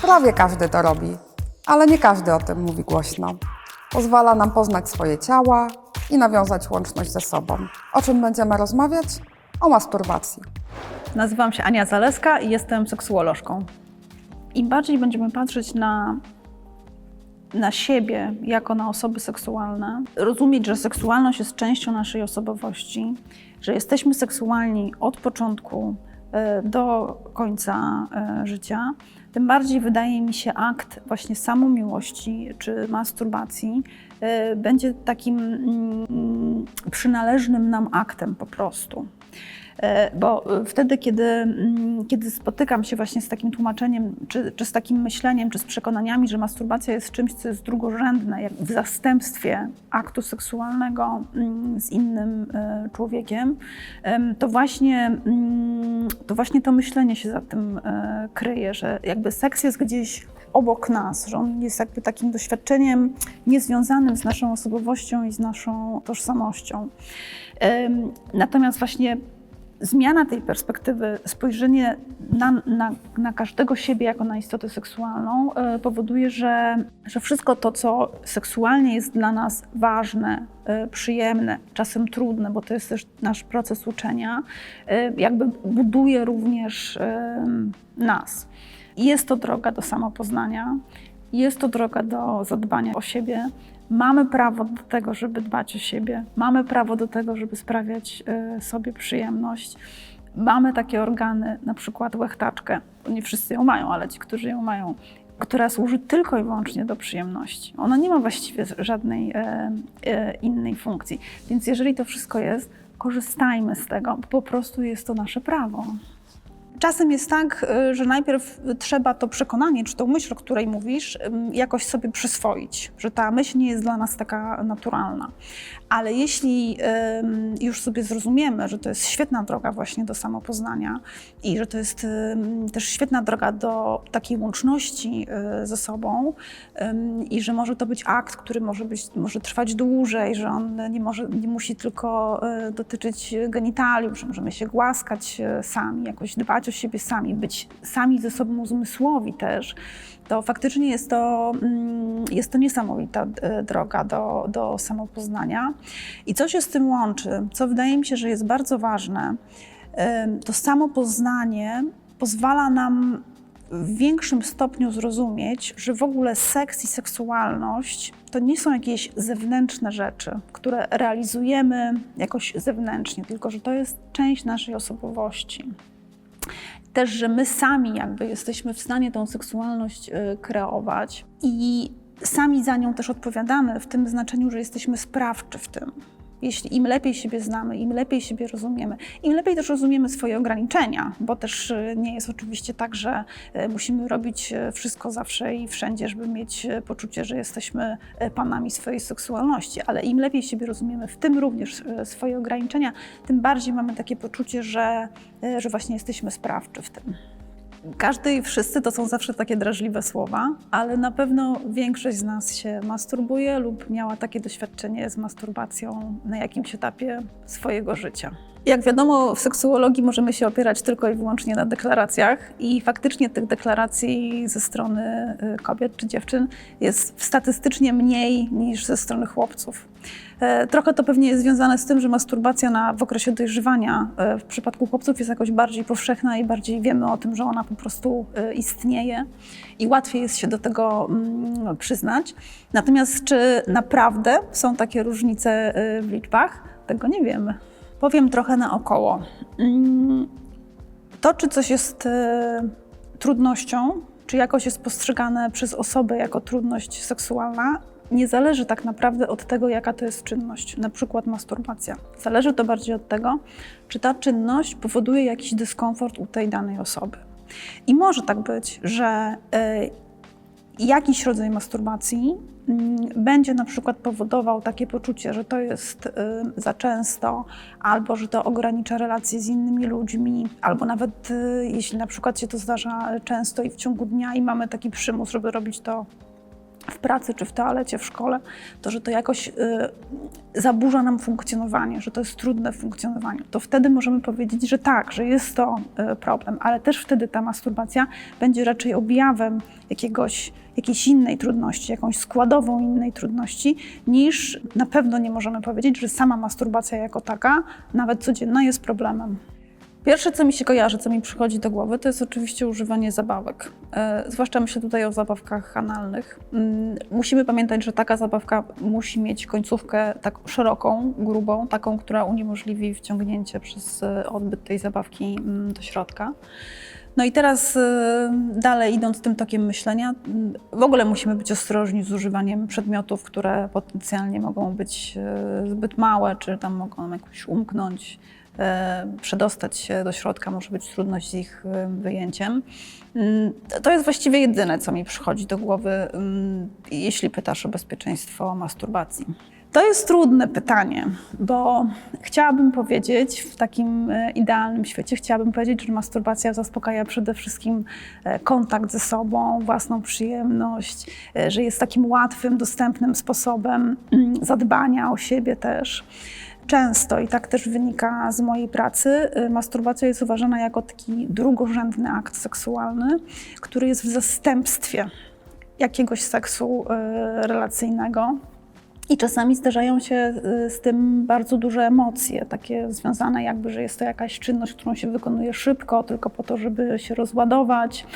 Prawie każdy to robi, ale nie każdy o tym mówi głośno. Pozwala nam poznać swoje ciała i nawiązać łączność ze sobą. O czym będziemy rozmawiać? O masturbacji. Nazywam się Ania Zaleska i jestem seksuolożką. Im bardziej będziemy patrzeć na, na siebie jako na osoby seksualne, rozumieć, że seksualność jest częścią naszej osobowości, że jesteśmy seksualni od początku e, do końca e, życia, tym bardziej wydaje mi się akt właśnie samomiłości czy masturbacji e, będzie takim mm, przynależnym nam aktem po prostu. E, Bo wtedy, kiedy, mm, kiedy spotykam się właśnie z takim tłumaczeniem, czy, czy z takim myśleniem, czy z przekonaniami, że masturbacja jest czymś, co jest drugorzędne, jak w zastępstwie aktu seksualnego mm, z innym e, człowiekiem, em, to właśnie, mm, to właśnie to myślenie się za tym e, kryje, że jakby seks jest gdzieś obok nas, że on jest jakby takim doświadczeniem niezwiązanym z naszą osobowością i z naszą tożsamością. Natomiast właśnie zmiana tej perspektywy, spojrzenie na, na, na każdego siebie jako na istotę seksualną e, powoduje, że, że wszystko to, co seksualnie jest dla nas ważne, e, przyjemne, czasem trudne, bo to jest też nasz proces uczenia, e, jakby buduje również e, nas. Jest to droga do samopoznania, jest to droga do zadbania o siebie. Mamy prawo do tego, żeby dbać o siebie, mamy prawo do tego, żeby sprawiać e, sobie przyjemność. Mamy takie organy, na przykład łechtaczkę, nie wszyscy ją mają, ale ci, którzy ją mają, która służy tylko i wyłącznie do przyjemności. Ona nie ma właściwie żadnej e, e, innej funkcji. Więc jeżeli to wszystko jest, korzystajmy z tego, po prostu jest to nasze prawo. Czasem jest tak, y, że najpierw trzeba to przekonanie, czy tą myśl, o której mówisz, jakoś sobie przyswoić, że ta myśl nie jest dla nas taka naturalna. Ale jeśli już sobie zrozumiemy, że to jest świetna droga właśnie do samopoznania i że to jest też świetna droga do takiej łączności y, ze sobą i że może to być akt, który może, być, może trwać dłużej, że on nie, może, nie musi tylko y, dotyczyć genitaliów, że możemy się głaskać sami, jakoś dbać o siebie sami, być sami ze sobą zmysłowi też, to faktycznie jest to, mm, jest to niesamowita y, droga do, do samopoznania. I co się z tym łączy, co wydaje mi się, że jest bardzo ważne, to samopoznanie pozwala nam w większym stopniu zrozumieć, że w ogóle seks i seksualność to nie są jakieś zewnętrzne rzeczy, które realizujemy jakoś zewnętrznie, tylko że to jest część naszej osobowości. Też, że my sami jakby jesteśmy w stanie tą seksualność y, kreować i sami za nią też odpowiadamy w tym znaczeniu, że jesteśmy sprawczy w tym. Jeśli im lepiej siebie znamy, im lepiej siebie rozumiemy, im lepiej też rozumiemy swoje ograniczenia, bo też y, nie jest oczywiście tak, że y, musimy robić y, wszystko zawsze i wszędzie, żeby mieć poczucie, że jesteśmy panami swojej seksualności, ale im lepiej siebie rozumiemy, w tym również swoje ograniczenia, tym bardziej mamy takie poczucie, że, że właśnie jesteśmy sprawczy w tym. Każdy i wszyscy to są zawsze takie drażliwe słowa, ale na pewno większość z nas się masturbuje lub miała takie doświadczenie z masturbacją na jakimś etapie swojego życia. Jak wiadomo, w seksuologii możemy się opierać tylko i wyłącznie na deklaracjach, i faktycznie tych deklaracji ze strony y, kobiet czy dziewczyn jest statystycznie mniej niż ze strony chłopców. E, Trochę to pewnie jest związane z tym, że masturbacja na, w okresie dojrzewania e, w przypadku chłopców jest jakoś bardziej powszechna i bardziej wiemy o tym, że ona po prostu e, istnieje i łatwiej jest się do tego mm, przyznać. Natomiast czy naprawdę są takie różnice e, w liczbach? Tego nie wiemy. Powiem trochę naokoło. Mm, To, czy coś jest e, trudnością, czy jakoś jest postrzegane przez osobę jako trudność seksualna, nie zależy tak naprawdę od tego, jaka to jest czynność, na przykład masturbacja. Zależy to bardziej od tego, czy ta czynność powoduje jakiś dyskomfort u tej danej osoby. I może tak być, że e, jakiś rodzaj masturbacji będzie na przykład powodował takie poczucie, że to jest y, za często, albo że to ogranicza relacje z innymi ludźmi, albo nawet y, jeśli na przykład się to zdarza często i w ciągu dnia i mamy taki przymus, żeby robić to w pracy, czy w toalecie, w szkole, to że to jakoś y, zaburza nam funkcjonowanie, że to jest trudne w funkcjonowaniu, to wtedy możemy powiedzieć, że tak, że jest to y, problem, ale też wtedy ta masturbacja będzie raczej objawem jakiegoś, jakiejś innej trudności, jakąś składową innej trudności, niż na pewno nie możemy powiedzieć, że sama masturbacja jako taka, nawet codzienna, jest problemem. Pierwsze, co mi się kojarzy, co mi przychodzi do głowy, to jest oczywiście używanie zabawek. E, zwłaszcza myślę tutaj o zabawkach analnych. Mm, musimy pamiętać, że taka zabawka musi mieć końcówkę tak szeroką, grubą, taką, która uniemożliwi wciągnięcie przez e, odbyt tej zabawki mm, do środka. No i teraz e, dalej idąc tym tokiem myślenia, m, w ogóle musimy być ostrożni z używaniem przedmiotów, które potencjalnie mogą być zbyt małe, czy tam mogą jakoś umknąć, przedostać się do środka, może być trudność z ich e, wyjęciem. Mm, To jest właściwie jedyne, co mi przychodzi do głowy, mm, jeśli pytasz o bezpieczeństwo masturbacji. To jest trudne pytanie, bo chciałabym powiedzieć, w takim e, idealnym świecie, chciałabym powiedzieć, że masturbacja zaspokaja przede wszystkim e, kontakt ze sobą, własną przyjemność, e, że jest takim łatwym, dostępnym sposobem mm, zadbania o siebie też. Często, i tak też wynika z mojej pracy, y, masturbacja jest uważana jako taki drugorzędny akt seksualny, który jest w zastępstwie jakiegoś seksu y, relacyjnego. I czasami zdarzają się y, z tym bardzo duże emocje, takie związane jakby, że jest to jakaś czynność, którą się wykonuje szybko, tylko po to, żeby się rozładować.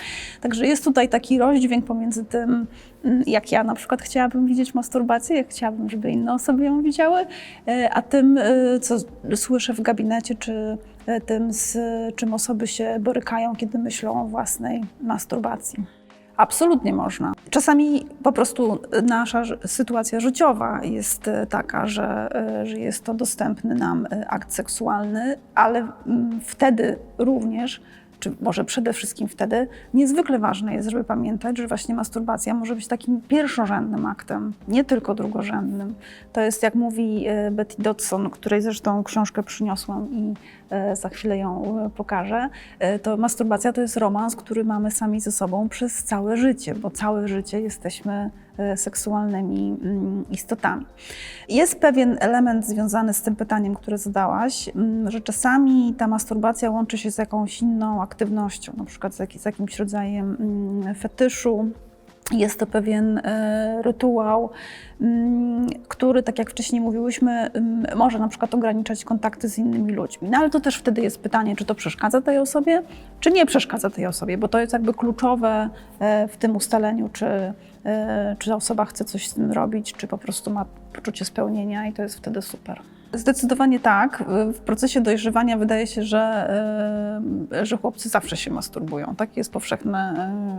Także jest tutaj taki rozdźwięk pomiędzy tym, mm, jak ja na przykład chciałabym widzieć masturbację, jak chciałabym, żeby inne osoby ją widziały, y, a tym, y, co słyszę w gabinecie, czy tym, z czym osoby się borykają, kiedy myślą o własnej masturbacji. Absolutnie można. Czasami po prostu nasza sytuacja życiowa jest e, taka, że, e, że jest to dostępny nam e, akt seksualny, ale mm, wtedy również, czy może przede wszystkim wtedy, niezwykle ważne jest, żeby pamiętać, że właśnie masturbacja może być takim pierwszorzędnym aktem, nie tylko drugorzędnym. To jest, jak mówi e, Betty Dodson, której zresztą książkę przyniosłam i e, za chwilę ją e, pokażę, to masturbacja to jest romans, który mamy sami ze sobą przez całe życie, bo całe życie jesteśmy seksualnymi mm, istotami. Jest pewien element związany z tym pytaniem, które zadałaś, mm, że czasami ta masturbacja łączy się z jakąś inną aktywnością, na przykład z, jak, z jakimś rodzajem mm, fetyszu. Jest to pewien e, rytuał, który, tak jak wcześniej mówiłyśmy, może na przykład ograniczać kontakty z innymi ludźmi. No ale to też wtedy jest pytanie, czy to przeszkadza tej osobie, czy nie przeszkadza tej osobie, bo to jest jakby kluczowe e, w tym ustaleniu, czy, e, czy osoba chce coś z tym robić, czy po prostu ma poczucie spełnienia i to jest wtedy super. Zdecydowanie tak. W procesie dojrzewania wydaje się, że, e, że chłopcy zawsze się masturbują. Takie jest powszechne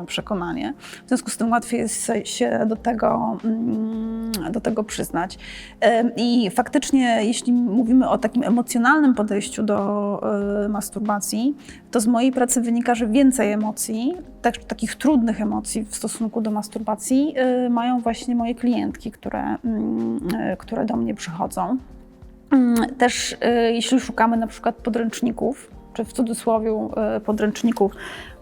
e, przekonanie. W związku z tym łatwiej jest się do tego, mm, do tego przyznać. E, I faktycznie, jeśli mówimy o takim emocjonalnym podejściu do masturbacji, to z mojej pracy wynika, że więcej emocji, tak, takich trudnych emocji w stosunku do masturbacji, mają właśnie moje klientki, które, mm, które do mnie przychodzą. Mm, Też y, jeśli szukamy na przykład podręczników, czy w cudzysłowie y, podręczników,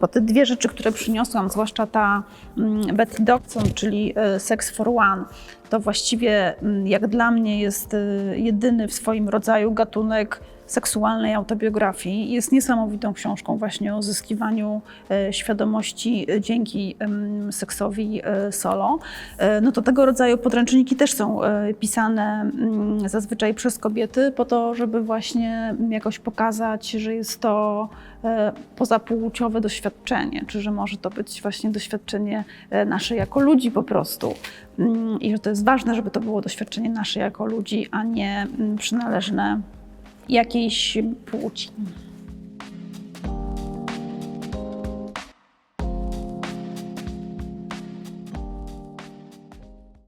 bo te dwie rzeczy, które przyniosłam, zwłaszcza ta mm, Betty Dodson, czyli y, Sex for One, to właściwie mm, jak dla mnie jest jedyny w swoim rodzaju gatunek seksualnej autobiografii. Jest niesamowitą książką właśnie o uzyskiwaniu e, świadomości e, dzięki seksowi e, solo. No to tego rodzaju podręczniki też są pisane mm, zazwyczaj przez kobiety po to, żeby właśnie jakoś pokazać, że jest to pozapłciowe doświadczenie, czy że może to być właśnie doświadczenie nasze jako ludzi po prostu. Mm, I że to jest ważne, żeby to było doświadczenie nasze jako ludzi, a nie mm, przynależne jakiejś płci.